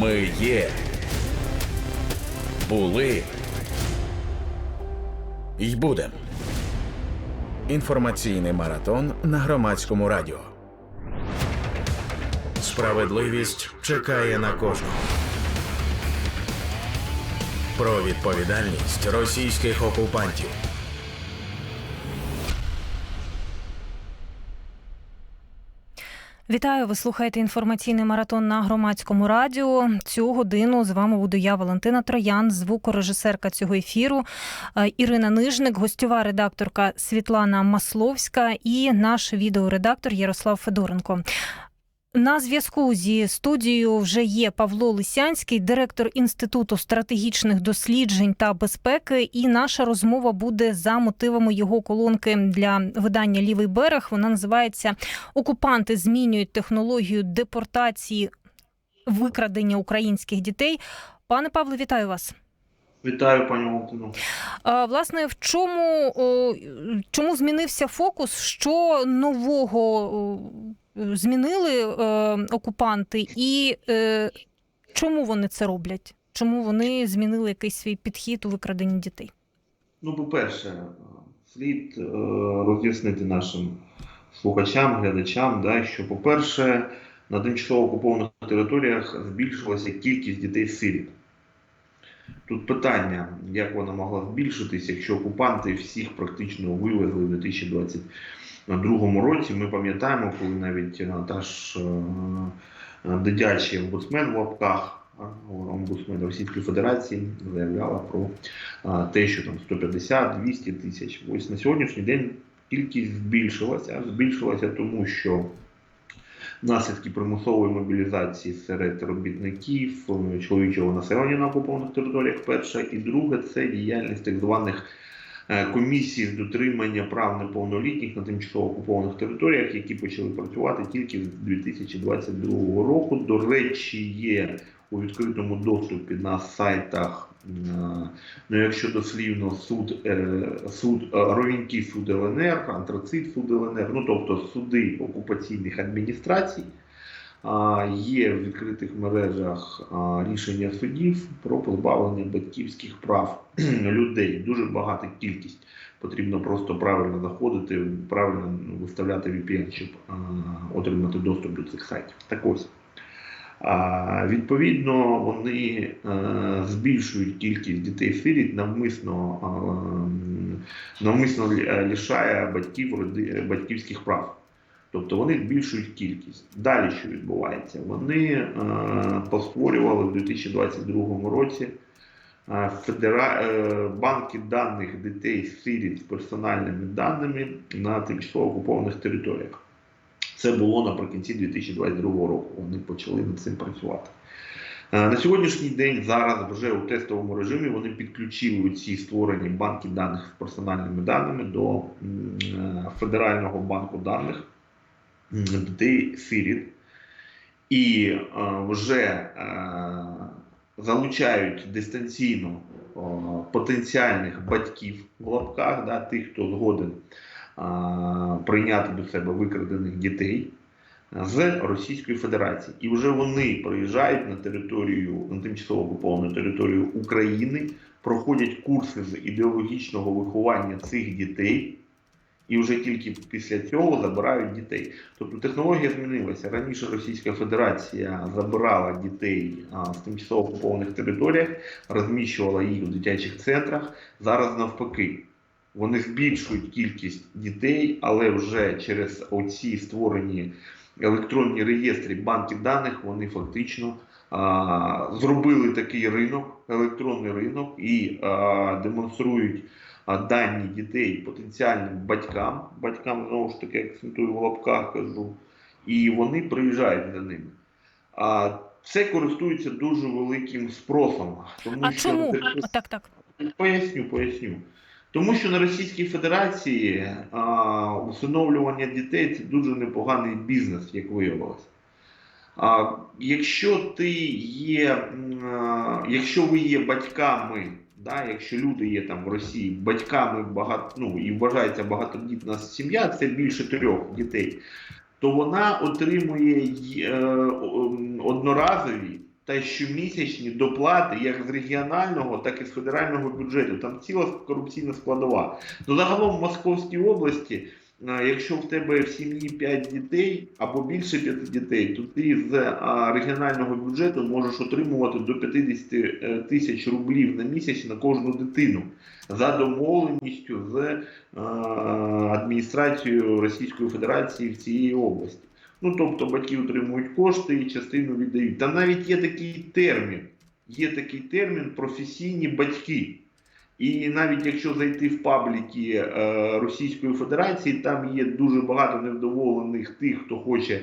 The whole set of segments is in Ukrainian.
Ми є. Були. й будем. Інформаційний маратон на громадському радіо. Справедливість чекає на кожного. Про відповідальність російських окупантів. Вітаю, ви слухаєте інформаційний маратон на громадському радіо. Цю годину з вами буду я, Валентина Троян, звукорежисерка цього ефіру, е, Ірина Нижник, гостьова редакторка Світлана Масловська і наш відеоредактор Ярослав Федоренко. На зв'язку зі студією вже є Павло Лисянський, директор Інституту стратегічних досліджень та безпеки. І наша розмова буде за мотивами його колонки для видання Лівий берег. Вона називається Окупанти змінюють технологію депортації викрадення українських дітей. Пане Павле, вітаю вас. Вітаю, пані Валентино. Власне, в чому чому змінився фокус? Що нового змінили е, окупанти, і е, чому вони це роблять? Чому вони змінили якийсь свій підхід у викраденні дітей? Ну, по-перше, слід е, роз'яснити нашим слухачам, глядачам, да, що, по-перше, на тимчасово окупованих територіях збільшилася кількість дітей сиріт. Тут питання, як вона могла збільшитися, якщо окупанти всіх практично вивезли в 2022 році. Ми пам'ятаємо, коли навіть е, та ж е, дитячий омбудсмен в лапках, омбудсмен Російської Федерації заявляла про а, те, що там 150-200 тисяч. Ось на сьогоднішній день кількість збільшилася. Збільшилася тому, що наслідки примусової мобілізації серед робітників е, чоловічого населення на окупованих територіях. Перше і друге це діяльність так званих е, комісій з дотримання прав неповнолітніх на тимчасово окупованих територіях, які почали працювати тільки з 2022 року. До речі, є у відкритому доступі на сайтах. е, Ну, якщо дослівно суд, е, суд Ровінький суд ЛНР, Антрацит суд ЛНР, ну тобто суди окупаційних адміністрацій, є в відкритих мережах рішення судів про позбавлення батьківських прав людей. Дуже багата кількість. Потрібно просто правильно заходити, правильно виставляти VPN, щоб отримати доступ до цих сайтів. Так ось. Відповідно, вони е, збільшують кількість дітей сиріт навмисно, е, навмисно лі- лишає батьків батьківських прав. Тобто вони збільшують кількість. Далі що відбувається? Вони е, постворювали в 2022 році е, федера... е, банки даних дітей сиріт з персональними даними на тимчасово окупованих територіях. Це було наприкінці 2022 року. Вони почали над цим працювати. Е, На сьогоднішній день зараз вже у тестовому режимі вони підключили ці створені банки даних з персональними даними до е, Федерального банку даних дітей сиріт і е, вже е, залучають дистанційно о, потенціальних батьків в лапках, да, тих, хто згоден прийняти до себе викрадених дітей з Російської Федерації. І вже вони приїжджають на територію, на тимчасово окуповану територію України, проходять курси з ідеологічного виховання цих дітей. І вже тільки після цього забирають дітей. Тобто технологія змінилася. Раніше Російська Федерація забирала дітей а, з тимчасово окупованих територіях, розміщувала їх у дитячих центрах. Зараз навпаки. Вони збільшують кількість дітей, але вже через оці створені електронні реєстри банків даних вони фактично зробили такий ринок, електронний ринок і а, демонструють дані дітей потенціальним батькам. Батькам знову ж таки акцентую в лапках кажу, і вони приїжджають за ними. А це користується дуже великим спросом. Тому А що чому? це- Так, так. Поясню, поясню. Тому що на Російській Федерації а, усиновлювання дітей це дуже непоганий бізнес, як виявилось. А, якщо ти є, а, якщо ви є батьками, да, якщо люди є там в Росії батьками багато, ну, і вважається багатодітна сім'я, це більше трьох дітей, то вона отримує е, одноразові та щомісячні доплати як з регіонального, так і з федерального бюджету. Там ціла корупційна складова. Ну, загалом в Московській області, якщо в тебе в сім'ї 5 дітей або більше 5 дітей, то ти з е, регіонального бюджету можеш отримувати до 50 е, тисяч рублів на місяць на кожну дитину за домовленістю з е, адміністрацією Російської Федерації в цій області. Ну, тобто батьки отримують кошти і частину віддають. Там навіть є такий термін. Є такий термін професійні батьки. І навіть якщо зайти в пабліки е, Російської Федерації, там є дуже багато невдоволених тих, хто хоче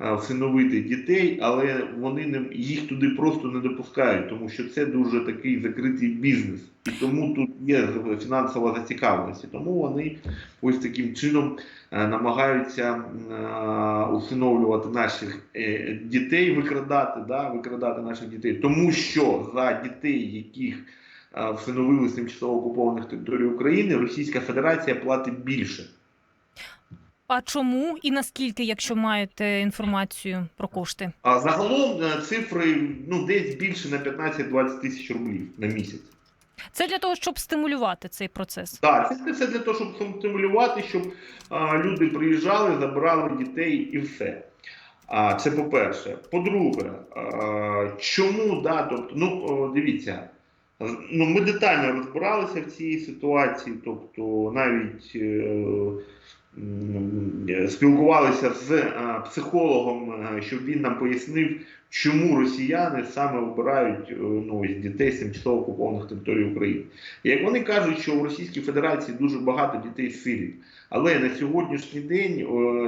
е, всиновити дітей, але вони не, їх туди просто не допускають, тому що це дуже такий закритий бізнес. І тому тут є фінансова зацікавленість. Тому вони ось таким чином е, намагаються усиновлювати наших дітей, викрадати, да, викрадати наших дітей, тому що за дітей, яких всиновили з тимчасово окупованих територій України, Російська Федерація платить більше. А чому і наскільки, якщо маєте інформацію про кошти? А загалом е, цифри ну десь більше на 15-20 тисяч рублів на місяць. Це для того, щоб стимулювати цей процес. Так, це все для того, щоб стимулювати, щоб а, люди приїжджали, забирали дітей і все. А, це по-перше. По-друге, чому да, тобто, ну дивіться, ну, ми детально розбиралися в цій ситуації, тобто навіть е, е, спілкувалися з е, психологом, е, щоб він нам пояснив, чому росіяни саме обирають е, ну, дітей з тимчасово окупованих територій України. Як вони кажуть, що в Російській Федерації дуже багато дітей сиріт, але на сьогоднішній день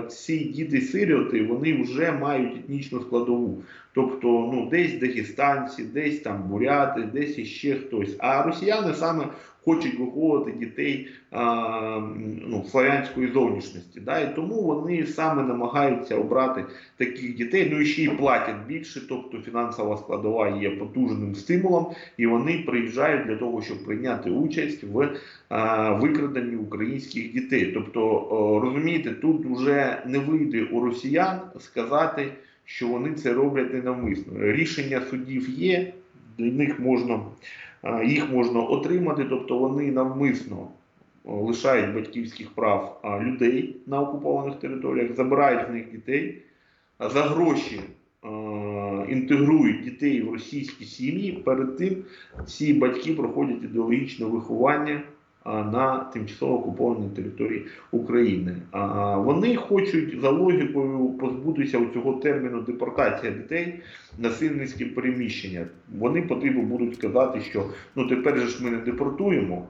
ці діти-сиріти вони вже мають етнічну складову. Тобто, ну десь дагестанці, десь там буряти, десь іще хтось. А росіяни саме хочуть виховувати дітей а, ну, славянської зовнішності. Да? І тому вони саме намагаються обрати таких дітей. Ну і ще й платять більше, тобто фінансова складова є потужним стимулом, і вони приїжджають для того, щоб прийняти участь в а, викраденні українських дітей. Тобто, розумієте, тут вже не вийде у росіян сказати, що вони це роблять ненавмисно. Рішення судів є, для них можна їх можна отримати, тобто вони навмисно лишають батьківських прав людей на окупованих територіях, забирають в них дітей, за гроші інтегрують дітей в російські сім'ї. Перед тим ці батьки проходять ідеологічне виховання на тимчасово окупованій території України. Вони хочуть за логікою позбутися цього терміну депортація дітей насильницьке переміщення. Вони потрібно будуть сказати, що ну тепер ж ми не депортуємо.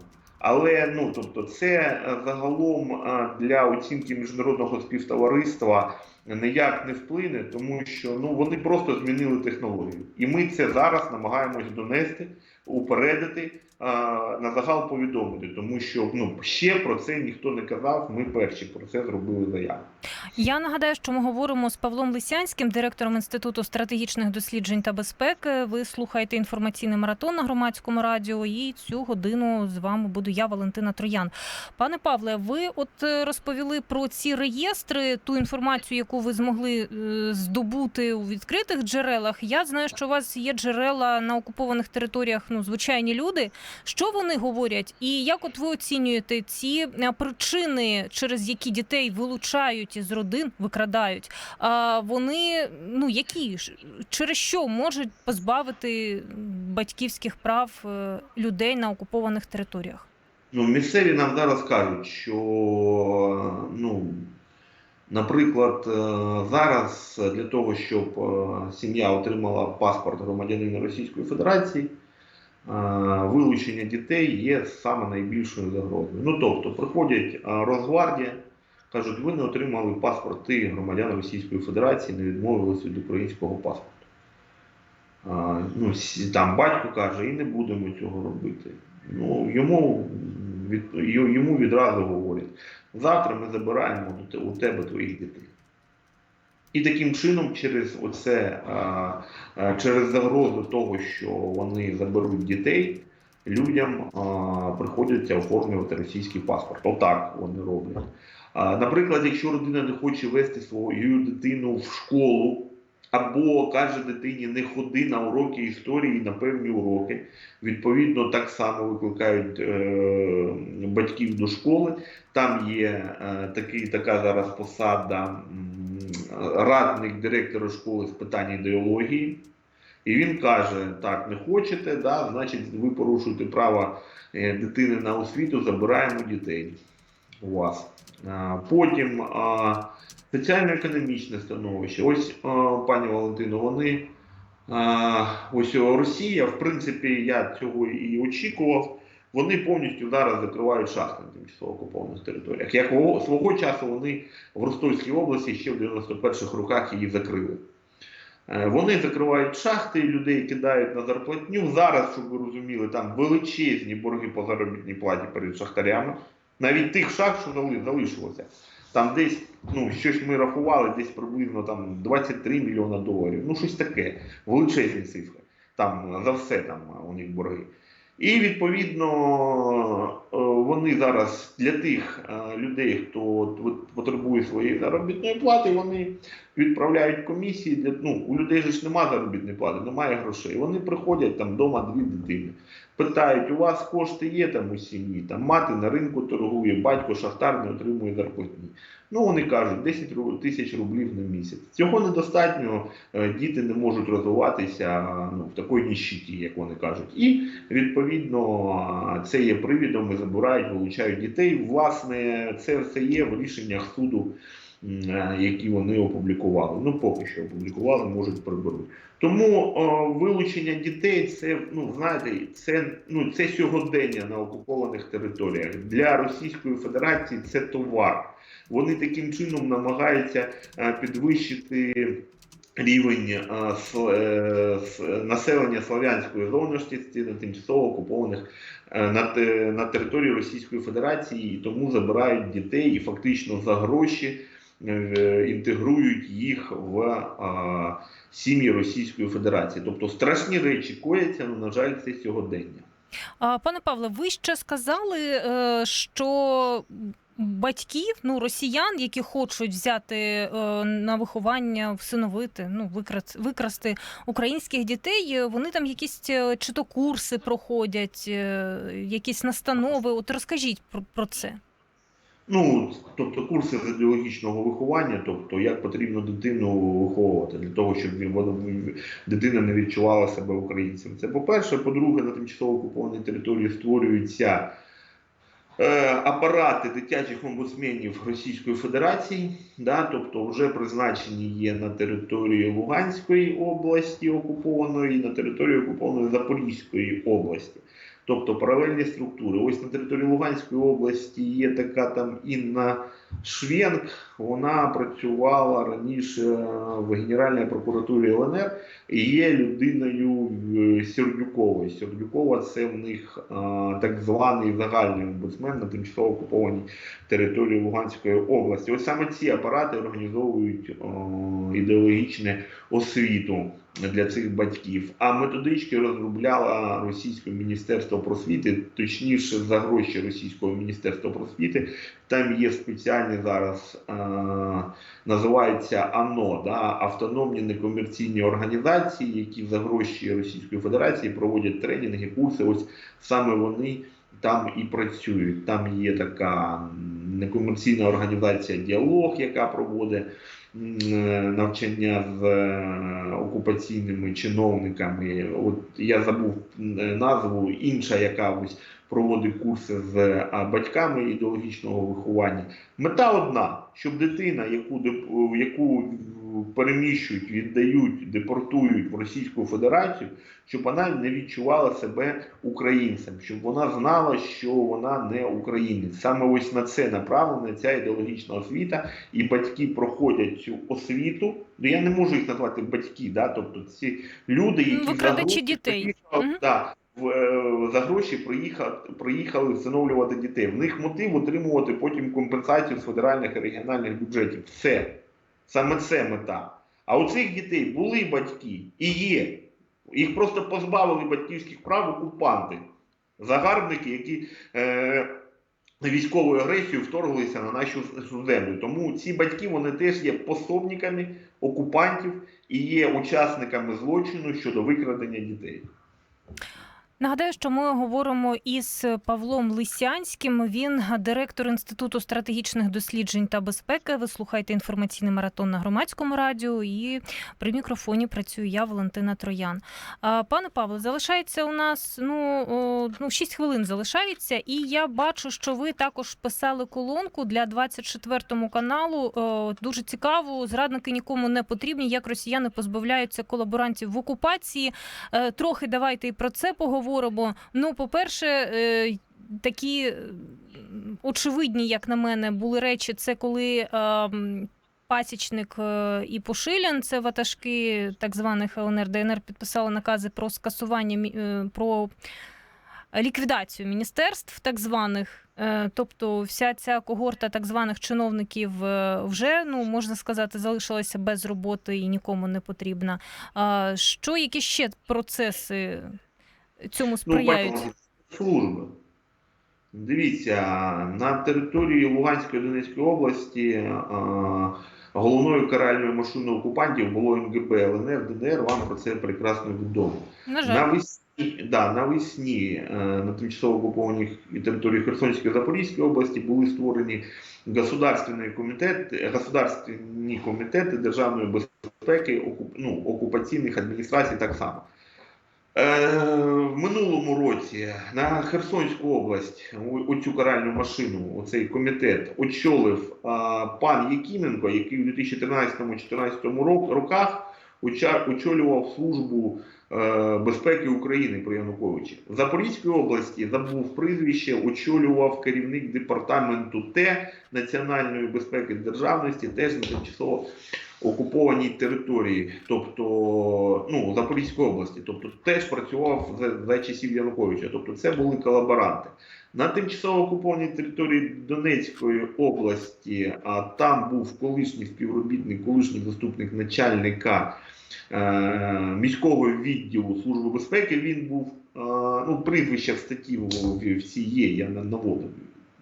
Але ну тобто, це е, загалом е, для оцінки міжнародного співтовариства ніяк не вплине, тому що ну вони просто змінили технологію, і ми це зараз намагаємось донести, упередити, на загал повідомити, тому що ну ще про це ніхто не казав. Ми перші про це зробили заяву. Я нагадаю, що ми говоримо з Павлом Лисянським, директором Інституту стратегічних досліджень та безпеки. Ви слухаєте інформаційний маратон на громадському радіо. І цю годину з вами буду я, Валентина Троян. Пане Павле, ви от е, розповіли про ці реєстри, ту інформацію, яку ви змогли е, здобути у відкритих джерелах. Я знаю, що у вас є джерела на окупованих територіях. Ну, звичайні люди. Що вони говорять, і як от ви оцінюєте ці е, причини, через які дітей вилучають із родин, викрадають? А вони ну які через що можуть позбавити батьківських прав е, людей на окупованих територіях? Ну, місцеві нам зараз кажуть, що ну, наприклад, е, зараз для того, щоб сім'я отримала паспорт громадянина Російської Федерації, вилучення дітей є саме найбільшою загрозою. Ну тобто, приходять е, Росгвардія, кажуть, ви не отримали паспорти громадян Російської Федерації, не відмовились від українського паспорту. Ну, там батько каже, і не будемо цього робити. Ну, йому, від, йому відразу говорять, завтра ми забираємо у тебе твоїх дітей. І таким чином, через оце, через загрозу того, що вони заберуть дітей, людям приходиться оформлювати російський паспорт. Отак вони роблять. Наприклад, якщо родина не хоче вести свою дитину в школу, або каже дитині не ходи на уроки історії на певні уроки. Відповідно, так само викликають е, батьків до школи. Там є е, такий, така зараз посада радник директора школи з питань ідеології. І він каже: так, не хочете, да, значить, ви порушуєте право е, дитини на освіту, забираємо дітей у вас. Потім соціально-економічне становище. Ось, пані Валентино, вони ось Росія, в принципі, я цього і очікував. Вони повністю зараз закривають шахти на тимчасово окупованих територіях. Як свого часу вони в Ростовській області ще в 91-х роках її закрили. Е, Вони закривають шахти, людей кидають на зарплатню. Зараз, щоб ви розуміли, там величезні борги по заробітній платі перед шахтарями. Навіть тих шахт, що залишилося. Там десь, ну, щось ми рахували, десь приблизно там 23 мільйона доларів. Ну, щось таке. Величезні цифри. Там за все там у них борги. І відповідно е, вони зараз для тих е, людей, хто потребує своєї заробітної плати, вони відправляють комісії для ну у людей ж немає заробітної плати, немає грошей. Вони приходять там вдома дві дитини. Питають, у вас кошти є там у сім'ї, там мати на ринку торгує, батько шахтар не отримує зарплатні. Ну вони кажуть 10 тисяч рублів на місяць. Цього недостатньо, е, діти не можуть розвиватися ну, в такій ніщиті, як вони кажуть. І відповідно це є привідом, і забирають, вилучають дітей. Власне, це все є в рішеннях суду, які вони опублікували. Ну, поки що опублікували, можуть приберуть. Тому о, вилучення дітей це, ну знаєте, це, ну, це сьогодення на окупованих територіях. Для Російської Федерації це товар. Вони таким чином намагаються е, підвищити рівень е, сл- е, с- населення славянської зовнішності на тимчасово окупованих е, на, те- на території Російської Федерації, і тому забирають дітей і фактично за гроші е, інтегрують їх в е, сім'ї Російської Федерації. Тобто страшні речі кояться, але, на жаль, це сьогодення. А, Пане Павле, ви ще сказали, е, що батьків, ну росіян, які хочуть взяти е, на виховання, всиновити, ну викрасти, викрасти українських дітей, е, вони там якісь е, чи то курси проходять, е, якісь настанови. От розкажіть про це. Ну, тобто курси з ідеологічного виховання, тобто як потрібно дитину виховувати для того, щоб дитина не відчувала себе українцем. Це по-перше. По-друге, на тимчасово окупованій території створюються е, апарати дитячих омбудсменів Російської Федерації, да, тобто вже призначені є на території Луганської області окупованої, і на території окупованої Запорізької області. Тобто паралельні структури. Ось на території Луганської області є така там Інна Швенк. Вона працювала раніше в Генеральній прокуратурі ЛНР і є людиною е, Сердюкової. Сердюкова це в них е, так званий загальний омбудсмен на тимчасово окупованій території Луганської області. Ось саме ці апарати організовують е, ідеологічну освіту для цих батьків. А методички розробляло Російське міністерство просвіти, точніше за гроші Російського міністерства просвіти. Там є спеціальні зараз е, називаються АНО, да, автономні некомерційні організації, які за гроші Російської Федерації проводять тренінги, курси. Ось саме вони там і працюють. Там є така некомерційна організація Діалог, яка проводить навчання з е, окупаційними чиновниками. От я забув е, назву, інша, яка ось проводить курси з е, батьками ідеологічного виховання. Мета одна, щоб дитина, яку яку переміщують, віддають, депортують в Російську Федерацію, щоб вона не відчувала себе українцем, щоб вона знала, що вона не українець. Саме ось на це направлена ця ідеологічна освіта, і батьки проходять цю освіту. Ну я не можу їх назвати батьки, да? тобто ці люди, які Викрадачі дітей. да, е, за гроші приїхали, всиновлювати дітей. В них мотив отримувати потім компенсацію з федеральних і регіональних бюджетів. Все. Саме це мета. А у цих дітей були батьки і є. Їх просто позбавили батьківських прав окупанти, загарбники, які е, військовою агресією вторглися на нашу землю. Тому ці батьки вони теж є пособниками окупантів, і є учасниками злочину щодо викрадення дітей. Нагадаю, що ми говоримо із Павлом Лисянським. Він директор Інституту стратегічних досліджень та безпеки. Ви слухаєте інформаційний маратон на громадському радіо. І при мікрофоні працюю я, Валентина Троян. Пане Павло, залишається у нас ну, ну 6 хвилин залишається, і я бачу, що ви також писали колонку для 24 каналу. Дуже цікаву. Зрадники нікому не потрібні. Як росіяни позбавляються колаборантів в окупації. Е, Трохи давайте і про це поговоримо. Ну, по-перше, е, такі очевидні, як на мене, були речі. Це коли е, пасічник е, і Пошилян, це ватажки так званих ЛНР ДНР, підписали накази про скасування про ліквідацію міністерств, так званих. Тобто, вся ця когорта так званих чиновників вже ну можна сказати залишилася без роботи і нікому не потрібна. Що які ще процеси цьому сприяють? Ну, служби. Дивіться, на території Луганської Донецької області головною каральною машиною окупантів було МГБ ЛНР, ДНР, вам про це прекрасно відомо. На жаль, Навесні, да, навесні е, на тимчасово окупованих території Херсонської та Запорізької області були створені государственні комітети, государственні комітети державної безпеки, окуп, ну, окупаційних адміністрацій так само. Е, в минулому році на Херсонську область оцю каральну машину, оцей комітет очолив пан Єкіменко, який у 2013-2014 роках очолював службу е, безпеки України при Януковичі. В Запорізькій області забув прізвище, очолював керівник департаменту Т Національної безпеки державності, теж на тимчасово окупованій території, тобто ну, Запорізької області, тобто теж працював за, за часів Януковича. Тобто це були колаборанти. На тимчасово окупованій території Донецької області а там був колишній співробітник, колишній заступник начальника е, міського відділу Служби безпеки. Він був е, ну, прізвища в статті в- всі є, я на- наводив.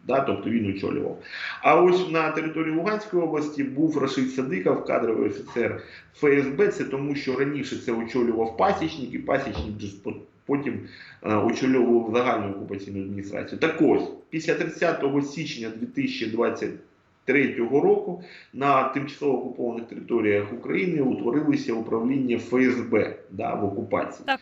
Да, тобто він очолював. А ось на території Луганської області був Рашид Садиков, кадровий офіцер ФСБ. Це тому, що раніше це очолював пасічник, і пасічник потім е, очолював загальну окупаційну адміністрацію. Так ось, після 30 січня 2023 року на тимчасово окупованих територіях України утворилися управління ФСБ да, в окупації. Так.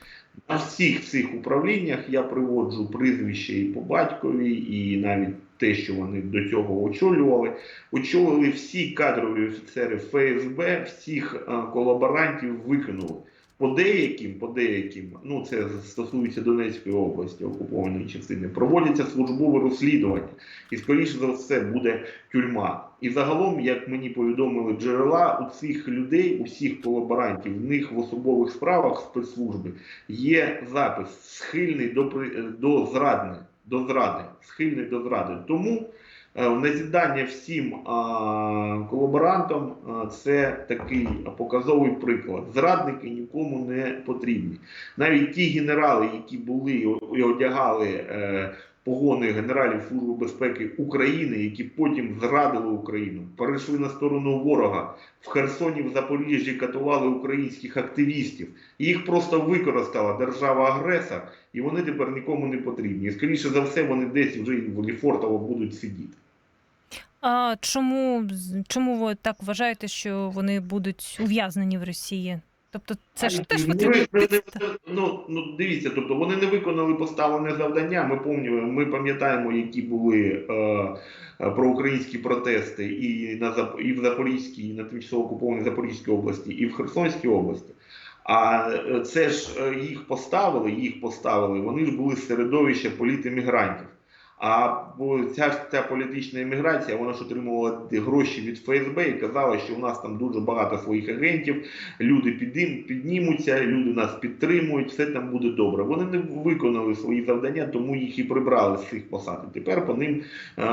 На всіх цих управліннях я приводжу прізвище і по батькові, і навіть те, що вони до цього очолювали. Очолили всі кадрові офіцери ФСБ, всіх е, колаборантів викинули. По деяким, по деяким, ну це стосується Донецької області, окупованої частини, проводяться службове розслідування, і скоріше за все буде тюрма. І загалом, як мені повідомили джерела, у цих людей, усіх колаборантів, в них в особових справах спецслужби є запис схильний до до зрадни, до зради, схильний до зради. Тому в назідання всім колаборантам це такий показовий приклад. Зрадники нікому не потрібні. Навіть ті генерали, які були і одягали е, погони генералів Служби безпеки України, які потім зрадили Україну, перейшли на сторону ворога. В Херсоні, в Запоріжжі катували українських активістів. Їх просто використала держава-агресор, і вони тепер нікому не потрібні. І скоріше за все, вони десь вже в Ліфортово будуть сидіти. А чому чому ви так вважаєте, що вони будуть ув'язнені в Росії? Тобто, це ж теж Ну, потрібно ну, ну дивіться, тобто вони не виконали поставлене завдання. Ми пам'ятаємо, ми пам'ятаємо, які були е, е, проукраїнські протести і на і в Запорізькій, і на тимчасово окупованій Запорізькій області, і в Херсонській області. А е, це ж е, їх поставили, їх поставили. Вони ж були з середовища політемігрантів. А ця ж ця політична еміграція, вона ж отримувала гроші від ФСБ і казала, що у нас там дуже багато своїх агентів, люди підім, піднімуться, люди нас підтримують, все там буде добре. Вони не виконали свої завдання, тому їх і прибрали з цих посад. Тепер по ним е,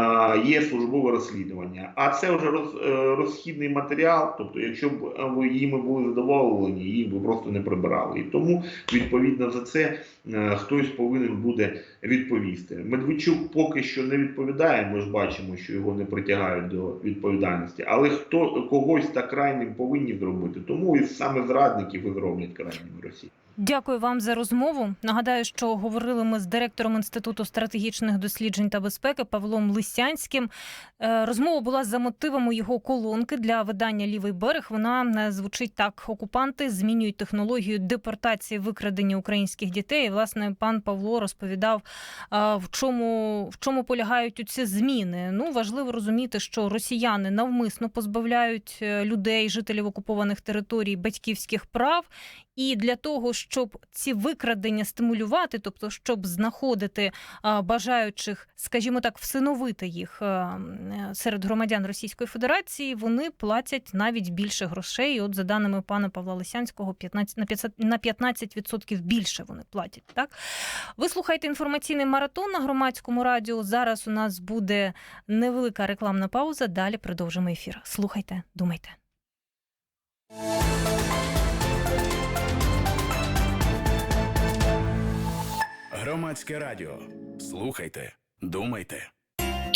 є службове розслідування. А це вже роз, е, розхідний матеріал. Тобто, якщо б е, ви їми були задоволені, їх би просто не прибирали. І тому відповідно за це е, хтось повинен буде відповісти. Медведчук поки що не відповідає. Ми ж бачимо, що його не притягають до відповідальності. Але хто когось так крайнім повинні зробити, тому і саме зрадників і зроблять крайніми Росії. Дякую вам за розмову. Нагадаю, що говорили ми з директором інституту стратегічних досліджень та безпеки Павлом Лисянським. Е, Розмова була за мотивами його колонки для видання Лівий берег. Вона е, звучить так: окупанти змінюють технологію депортації викрадення українських дітей. І, власне, пан Павло розповідав, е, в чому в чому полягають ці зміни. Ну важливо розуміти, що росіяни навмисно позбавляють людей, жителів окупованих територій, батьківських прав. І для того, щоб ці викрадення стимулювати, тобто щоб знаходити бажаючих, скажімо так, всиновити їх серед громадян Російської Федерації, вони платять навіть більше грошей. От за даними пана Павла Лисянського, 15, на 15, на 15% більше вони платять. Так ви слухаєте інформаційний маратон на громадському радіо. Зараз у нас буде невелика рекламна пауза. Далі продовжимо ефір. Слухайте, думайте. Громадське радіо. Слухайте, думайте.